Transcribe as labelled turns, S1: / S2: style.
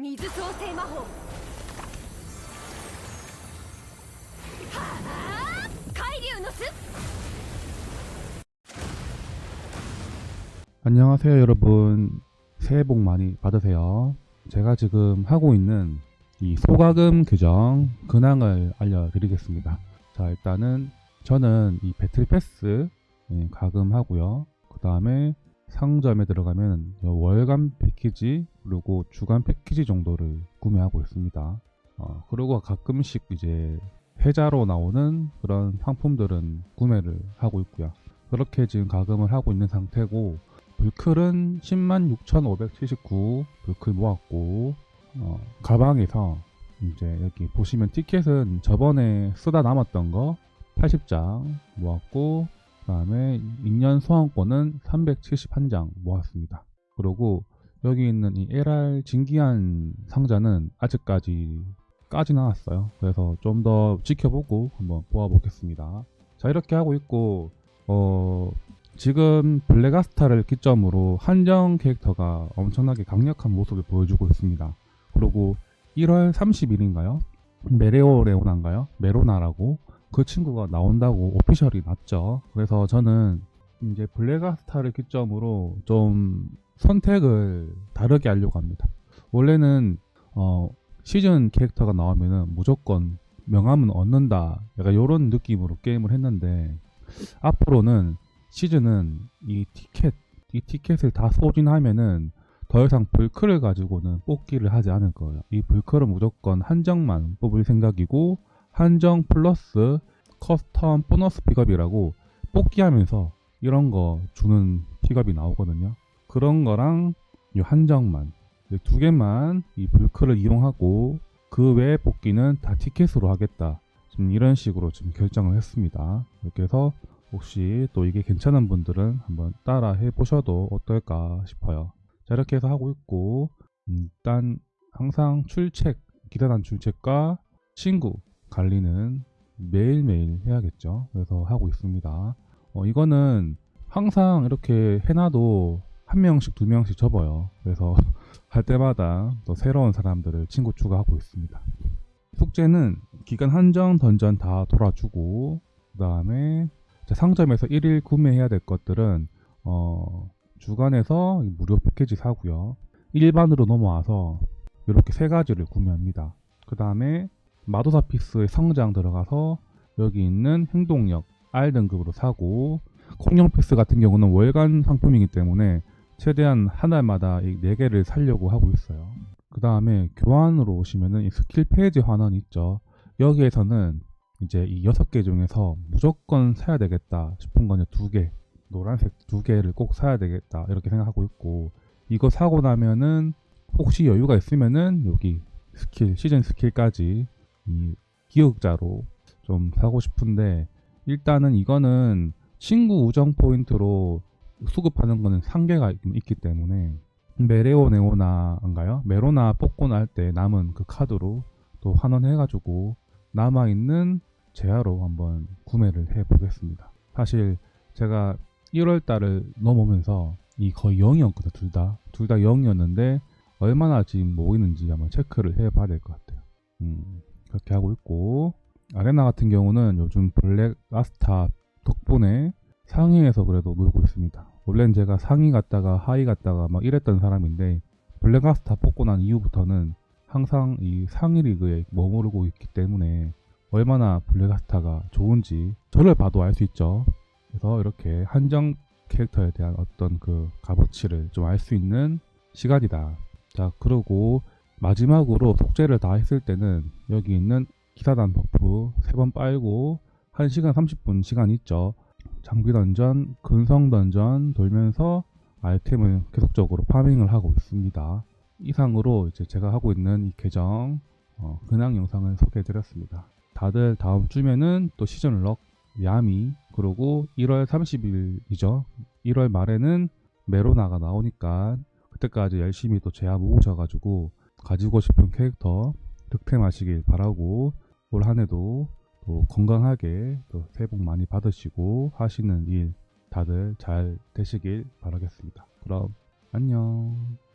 S1: 水創生魔法はあ海流の巣
S2: 안녕하세요 여러분 새해 복 많이 받으세요 제가 지금 하고 있는 이 소가금 규정 근황을 알려드리겠습니다 자 일단은 저는 이 배틀 패스 예, 가금하고요 그 다음에 상점에 들어가면 월간 패키지 그리고 주간 패키지 정도를 구매하고 있습니다. 어, 그리고 가끔씩 이제 해자로 나오는 그런 상품들은 구매를 하고 있고요. 그렇게 지금 가금을 하고 있는 상태고 불클은 106,579 불클 모았고 어, 가방에서 이제 여기 보시면 티켓은 저번에 쓰다 남았던 거 80장 모았고 그 다음에 2년 소환권은 371장 모았습니다. 그리고 여기 있는 이 LR 진기한 상자는 아직까지 까지 나왔어요. 그래서 좀 더 지켜보고 한번 보아보겠습니다. 자 이렇게 하고 있고 어 지금 블랙아스타를 기점으로 한정 캐릭터가 엄청나게 강력한 모습을 보여주고 있습니다. 그리고 1월 30일인가요? 메레오 레오나인가요? 메로나라고 그 친구가 나온다고 오피셜이 났죠. 그래서 저는 이제 블랙아스타를 기점으로 좀 선택을 다르게 하려고 합니다. 원래는 어, 시즌 캐릭터가 나오면은 무조건 명함은 얻는다. 약간 이런 느낌으로 게임을 했는데 앞으로는 시즌은 이 티켓, 이 티켓을 다 소진하면은 더 이상 불크를 가지고는 뽑기를 하지 않을 거예요. 이 불크는 무조건 한정만 뽑을 생각이고 한정 플러스 커스텀 보너스 픽업이라고 뽑기하면서 이런 거 주는 픽업이 나오거든요. 그런 거랑 이 한정만 이두 개만 이 불크를 이용하고 그 외의 뽑기는 다 티켓으로 하겠다. 지금 이런 식으로 지금 결정을 했습니다. 이렇게 해서 혹시 또 이게 괜찮은 분들은 한번 따라 해보셔도 어떨까 싶어요. 자 이렇게 해서 하고 있고 음, 일단 항상 출첵 기다란 출첵과 친구 관리는 매일매일 해야겠죠. 그래서 하고 있습니다. 어, 이거는 항상 이렇게 해놔도 한 명씩 두 명씩 접어요. 그래서 할 때마다 또 새로운 사람들을 친구 추가하고 있습니다. 숙제는 기간 한정 던전 다 돌아주고 그 다음에 상점에서 1일 구매해야 될 것들은 어, 주간에서 무료 패키지 사고요. 일반으로 넘어와서 이렇게 세 가지를 구매합니다. 그 다음에 마도사 피스의 성장 들어가서 여기 있는 행동력 R 등급으로 사고 공룡 피스 같은 경우는 월간 상품이기 때문에 최대한 한 달마다 이 4개를 살려고 하고 있어요. 그 다음에 교환으로 오시면은 이 스킬 페이지 환원 있죠. 여기에서는 이제 이 6개 중에서 무조건 사야 되겠다 싶은 거는 2개. 노란색 2개를 꼭 사야 되겠다. 이렇게 생각하고 있고 이거 사고 나면은 혹시 여유가 있으면은 여기 스킬, 시즌 스킬까지 이 기억자로 좀 사고 싶은데 일단은 이거는 친구 우정 포인트로 수급하는 거는 한계가 있- 있기 때문에 메레오 네오나인가요? 메로나 뽑고 날 때 남은 그 카드로 또 환원해가지고 남아있는 제아로 한번 구매를 해보겠습니다. 사실 제가 1월 달을 넘으면서 이 거의 0이었거든요, 둘 다. 둘 다 0이었는데 얼마나 지금 모이는지 한번 체크를 해봐야 될 것 같아요. 음, 그렇게 하고 있고 아레나 같은 경우는 요즘 블랙 아스타 덕분에 상위에서 그래도 놀고 있습니다. 원래는 제가 상위 갔다가 하위 갔다가 막 이랬던 사람인데 블랙 아스타 뽑고 난 이후부터는 항상 이 상위 리그에 머무르고 있기 때문에 얼마나 블랙 아스타가 좋은지 저를 봐도 알 수 있죠. 그래서 이렇게 한정 캐릭터에 대한 어떤 그 값어치를 좀 알 수 있는 시간이다. 자, 그리고 마지막으로 속죄를 다 했을 때는 여기 있는 기사단 버프 3번 빨고 1시간 30분 시간 있죠. 장비 던전, 근성 던전 돌면서 아이템을 계속적으로 파밍을 하고 있습니다. 이상으로 이제 제가 하고 있는 이 계정 어, 근황 영상을 소개해 드렸습니다. 다들 다음 주면은 또 시즌 럭 야미 그리고 1월 30일이죠. 1월 말에는 메로나가 나오니까 그때까지 열심히 또 제압 모으셔가지고 가지고 싶은 캐릭터 득템하시길 바라고 올 한해도 또 건강하게 또 새해 복 많이 받으시고 하시는 일 다들 잘 되시길 바라겠습니다. 그럼 안녕.